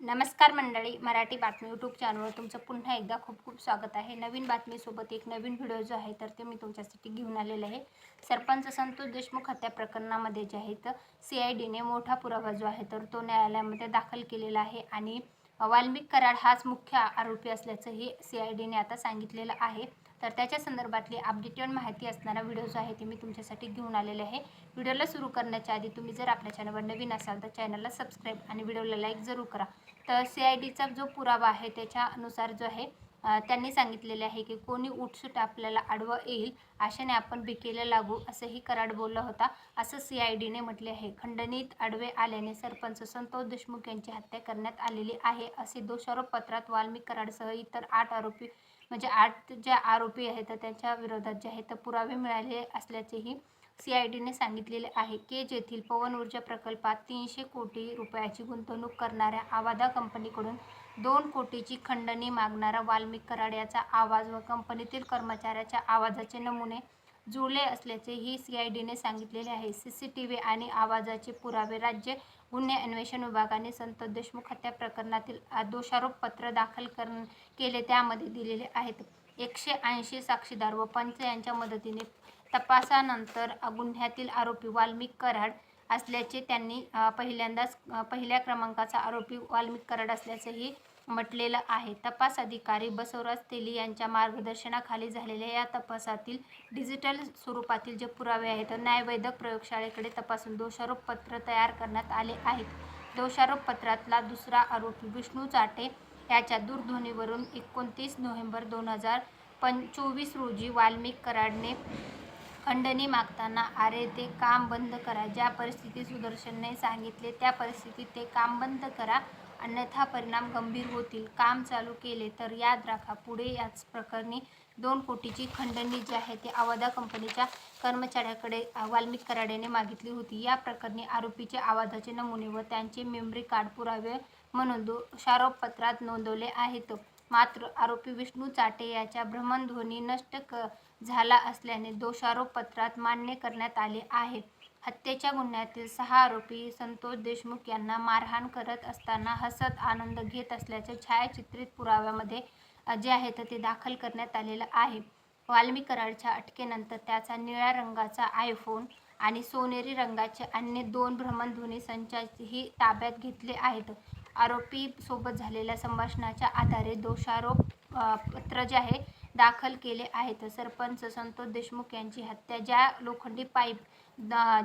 नमस्कार मंडळी मराठी बातमी यूट्यूब चॅनलवर तुमचं पुन्हा एकदा खूप खूप स्वागत आहे. नवीन बातमीसोबत एक नवीन व्हिडिओ जो आहे तर ते मी तुमच्यासाठी घेऊन आलेले आहे. सरपंच संतोष देशमुख हत्या प्रकरणामध्ये जे आहे तर सी आय डीने मोठा पुरावा जो आहे तर तो न्यायालयामध्ये दाखल केलेला आहे. आणि वाल्मिक कराड हाच मुख्य आरोपी असल्याचंही सी आय डीने आता सांगितलेलं आहे. तर त्याच्या संदर्भातली अपडेटेड माहिती असणारा व्हिडिओ जो आहे ते मी तुमच्यासाठी घेऊन आलेले आहे. व्हिडिओला सुरू करण्याच्या आधी तुम्ही जर आपल्या चॅनलवर नवीन असाल तर चॅनलला सबस्क्राईब आणि व्हिडिओला लाईक जरूर करा. तर सी आय डीचा जो पुरावा आहे त्याच्यानुसार जो आहे त्यांनी सांगितलेले आहे की कोणी उठसूट आपल्याला आडवं येईल आशेने आपण भिकेला लागू असंही कराड बोलला होता. असं सी आय डीने म्हटले आहे. खंडणीत आडवे आल्याने सरपंच संतोष देशमुख यांची हत्या करण्यात आलेली आहे असे दोषारोप पत्रात वाल्मिक कराडसह इतर आठ आरोपी म्हणजे आठ ज्या आरोपी आहेत तर त्यांच्या विरोधात जे आहेत तर पुरावे मिळाले असल्याचेही सी आय डीने सांगितलेले आहे केज येथील पवन ऊर्जा प्रकल्पात तीनशे कोटी रुपयाची गुंतवणूक करणाऱ्या आवादा कंपनीकडून दोन कोटीची खंडणी मागणारा वाल्मिक कराड याचा आवाज व कंपनीतील कर्मचाऱ्याच्या आवाजाचे नमुने जुळले असल्याचेही सी आय डीने सांगितलेले आहे. सी सी टी व्ही आणि आवाजाचे पुरावे राज्य गुन्हे अन्वेषण विभागाने संतोष देशमुख हत्या प्रकरणातील दोषारोप दोषारोपपत्र दाखल कर केले त्यामध्ये दिलेले आहेत. एकशे ऐंशी साक्षीदार व पंच यांच्या मदतीने तपासानंतर गुन्ह्यातील आरोपी वाल्मिक कराड असल्याचे त्यांनी पहिल्यांदाच पहिल्या क्रमांकाचा आरोपी वाल्मिक कराड असल्याचंही म्हटलेलं आहे. तपास अधिकारी बसवराज तेली यांच्या मार्गदर्शनाखाली झालेल्या या तपासातील डिजिटल स्वरूपातील जे पुरावे आहेत तर न्यायवैद्यक प्रयोगशाळेकडे तपासून दोषारोप पत्र तयार करण्यात आले आहेत. दोषारोप पत्रातला दुसरा आरोपी विष्णू चाटे याच्या दूरध्वनीवरून एकोणतीस नोव्हेंबर दोन हजार पं चोवीस रोजी वाल्मिक कराडने खंडणी मागताना अरे ते काम बंद करा. ज्या परिस्थितीत सुदर्शनने सांगितले त्या परिस्थितीत ते काम बंद करा. अन्यथा परिणाम गंभीर होतील. काम चालू केले तर याद राखा. पुढे याच प्रकरणी दोन कोटीची खंडणी जी आहे ती आवादा कंपनीच्या कर्मचाऱ्याकडे वाल्मिक कराडेने मागितली होती. या प्रकरणी आरोपीचे आवाजाचे नमुने व त्यांचे मेमरी कार्ड पुरावे म्हणून दोषारोपपत्रात नोंदवले आहेत. मात्र आरोपी विष्णू चाटे याच्या भ्रमणध्वनी नष्ट क झाला असल्याने दोषारोपपत्रात मान्य करण्यात आले आहे. हत्येच्या गुन्ह्यातील सहा आरोपी संतोष देशमुख यांना मारहाण करत असताना हसत आनंद घेत असल्याचे छायाचित्रित पुराव्यामध्ये जे आहे तर ते दाखल करण्यात आलेलं आहे. वाल्मी कराडच्या अटकेनंतर त्याचा निळ्या रंगाचा आयफोन आणि सोनेरी रंगाचे अन्य दोन भ्रमणध्वनी संचाही ताब्यात घेतले आहेत. आरोपी सोबत झालेल्या संभाषणाच्या आधारे दोषारोप पत्र जे आहे दाखल केले आहेत सरपंच संतोष देशमुख यांची हत्या ज्या लोखंडी पाईप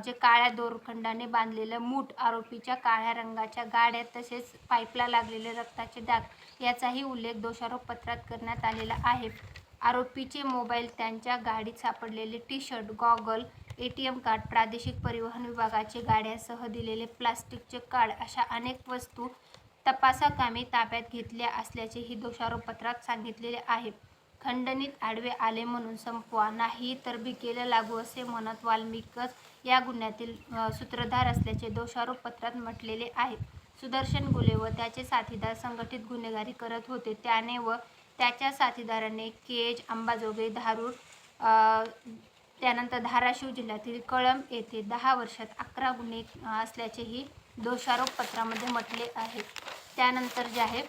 जे काळ्या दोरखंडाने बांधलेलं मूठ आरोपीच्या काळ्या रंगाच्या गाड्या तसेच पाईपला लागलेले रक्ताचे डाग याचाही उल्लेख दोषारोप पत्रात करण्यात आलेला आहे. आरोपीचे मोबाईल त्यांच्या गाडीत सापडलेले T shirt goggle A T M card प्रादेशिक परिवहन विभागाचे गाड्यासह दिलेले प्लास्टिकचे कार्ड अशा अनेक वस्तू तपासाकामी ताब्यात घेतल्या असल्याचेही दोषारोपपत्रात सांगितलेले आहे. खंडणीत आडवे आले म्हणून संपवा नाही तर बिकेला लागू असे म्हणत वाल्मिकच या गुन्ह्यातील सूत्रधार असल्याचे दोषारोपपत्रात म्हटलेले आहे. सुदर्शन गुले व त्याचे साथीदार संघटित गुन्हेगारी करत होते. त्याने व त्याच्या साथीदाराने केज अंबाजोगाई धारूर त्यानंतर धाराशिव जिल्ह्यातील कळंब येथे दहा वर्षात अकरा गुन्हे असल्याचेही दोषारोपपत्रामध्ये म्हटले आहे. त्यानंतर जे आहे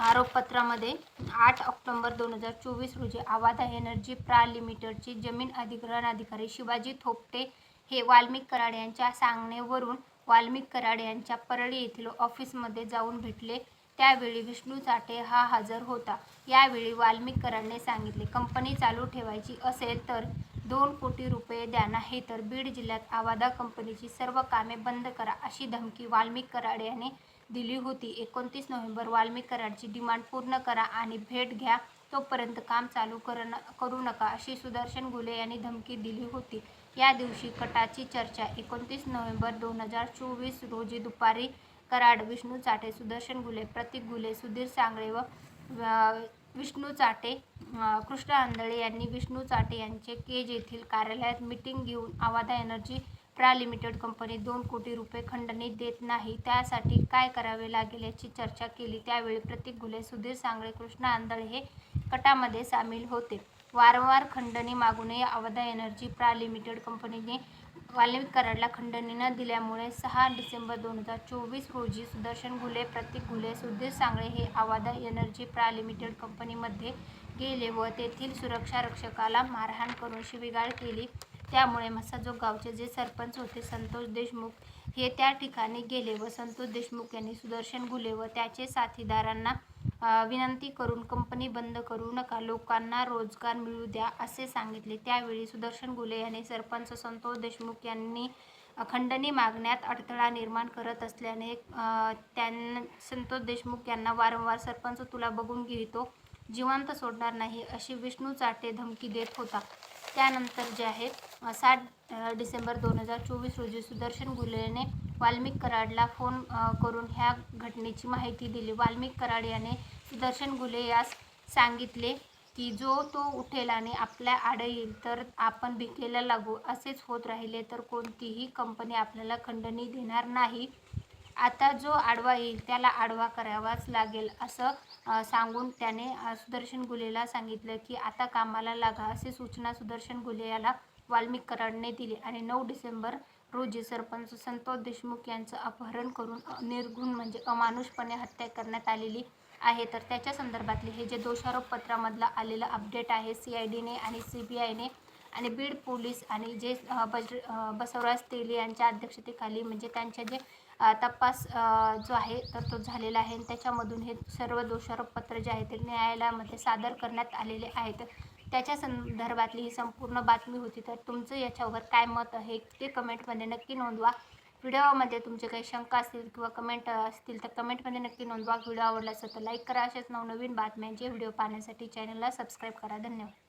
आरोपपत्रामध्ये आठ ऑक्टोबर दोन हजार चोवीस रोजी आवादा एनर्जी प्रा लिमिटेडचे जमीन अधिग्रहण अधिकारी शिवाजी थोपटे हे वाल्मिक कराड यांच्या सांगण्यावरून वाल्मिक कराड यांच्या परळी येथील ऑफिसमध्ये जाऊन भेटले. त्यावेळी विष्णू चाटे हा हजर होता. यावेळी वाल्मिक सांगितले कंपनी चालू ठेवायची असेल तर दोन कोटी रुपये द्या नाही तर बीड जिल्ह्यात आवादा कंपनीची सर्व कामे बंद करा अशी धमकी वाल्मिक कराड याने दिली होती. एकोणतीस नोव्हेंबर वाल्मिक कराडची डिमांड पूर्ण करा आणि भेट घ्या तोपर्यंत काम चालू कर करू नका अशी सुदर्शन गुले यांनी धमकी दिली होती. या दिवशी कटाची चर्चा एकोणतीस नोव्हेंबर दोन हजार चोवीस रोजी दुपारी कराड विष्णू चाटे सुदर्शन गुले प्रतीक गुले सुधीर सांगळे व विष्णू चाटे कृष्ण आंधळे यांनी विष्णू चाटे यांचे केज येथील कार्यालयात मिटिंग घेऊन आवादा एनर्जी प्रा लिमिटेड कंपनी दोन कोटी रुपये खंडणी देत नाही. त्यासाठी काय करावे लागेल याची चर्चा केली. त्यावेळी प्रतीक गुले सुधीर सांगळे कृष्ण आंधळे हे कटामध्ये सामील होते. वारंवार खंडणी मागूनही आवादा एनर्जी प्रा लिमिटेड कंपनीने वाल्मिक कराडला खंडणी न दिल्यामुळे सहा डिसेंबर दोन हजार चोवीस रोजी सुदर्शन घुले प्रतीक घुले सुधीर सांगळे हे आवादा एनर्जी प्रा लिमिटेड कंपनीमध्ये गेले व तेथील सुरक्षा रक्षकाला मारहाण करून शिवीगाळ केली. त्यामुळे मसाजोग गावचे जे सरपंच होते संतोष देशमुख हे त्या ठिकाणी गेले व संतोष देशमुख यांनी सुदर्शन घुले व त्याचे साथीदारांना विनंती करून कंपनी बंद करू नका. लोकांना रोजगार मिळू द्या असे सांगितले. त्यावेळी सुदर्शन गुले यांनी सरपंच संतोष देशमुख यांनी खंडणी मागण्यात अडथळा निर्माण करत असल्याने त्यां संतोष देशमुख यांना वारंवार सरपंच तुला बघून घेतो. जिवंत सोडणार नाही अशी विष्णू चाटे धमकी देत होता. त्यानंतर जे आहे सात डिसेंबर दोन हजार चोवीस रोजी सुदर्शन गुलेने वाल्मिक कराडला फोन करून ह्या घटनेची माहिती दिली. वाल्मिक कराड याने सुदर्शन गुले यास सांगितले की जो तो उठेल आणि आपल्या आड येईल तर आपण भिकेला लागू. असेच होत राहिले तर कोणतीही कंपनी आपल्याला खंडणी देणार नाही. आता जो आडवा येईल त्याला आडवा करावाच लागेल असं सांगून त्याने सुदर्शन गुलेला सांगितलं की आता कामाला लागा अशी सूचना सुदर्शन गुले याला वाल्मिक कराडने दिली. आणि नऊ डिसेंबर रोजी सरपंच संतोष देशमुख यांचं अपहरण करून निर्गुण म्हणजे अमानुषपणे हत्या करण्यात आलेली आहे. तर त्याच्या संदर्भातले हे जे दोषारोपपत्रामधलं आलेलं अपडेट आहे सी आय डीने आणि सी बी आयने आणि बीड पोलीस आणि जे बज बसवराज तेली यांच्या अध्यक्षतेखाली म्हणजे त्यांच्या जे तपास जो आहे तर तो झालेला आहे. आणि त्याच्यामधून हे सर्व दोषारोपपत्र जे आहे ते न्यायालयामध्ये सादर करण्यात आलेले आहेत. त्याच्या संदर्भातली ही संपूर्ण बातमी होती. तर तुमचं याच्यावर काय मत आहे ते कमेंटमध्ये नक्की नोंदवा. व्हिडिओमध्ये तुमचे काही शंका असतील किंवा कमेंट असतील तर कमेंटमध्ये नक्की नोंदवा. व्हिडिओ आवडला असेल तर लाईक करा. असेच नवनवीन बातम्यांचे व्हिडिओ पाहण्यासाठी चॅनलला सबस्क्राईब करा. धन्यवाद.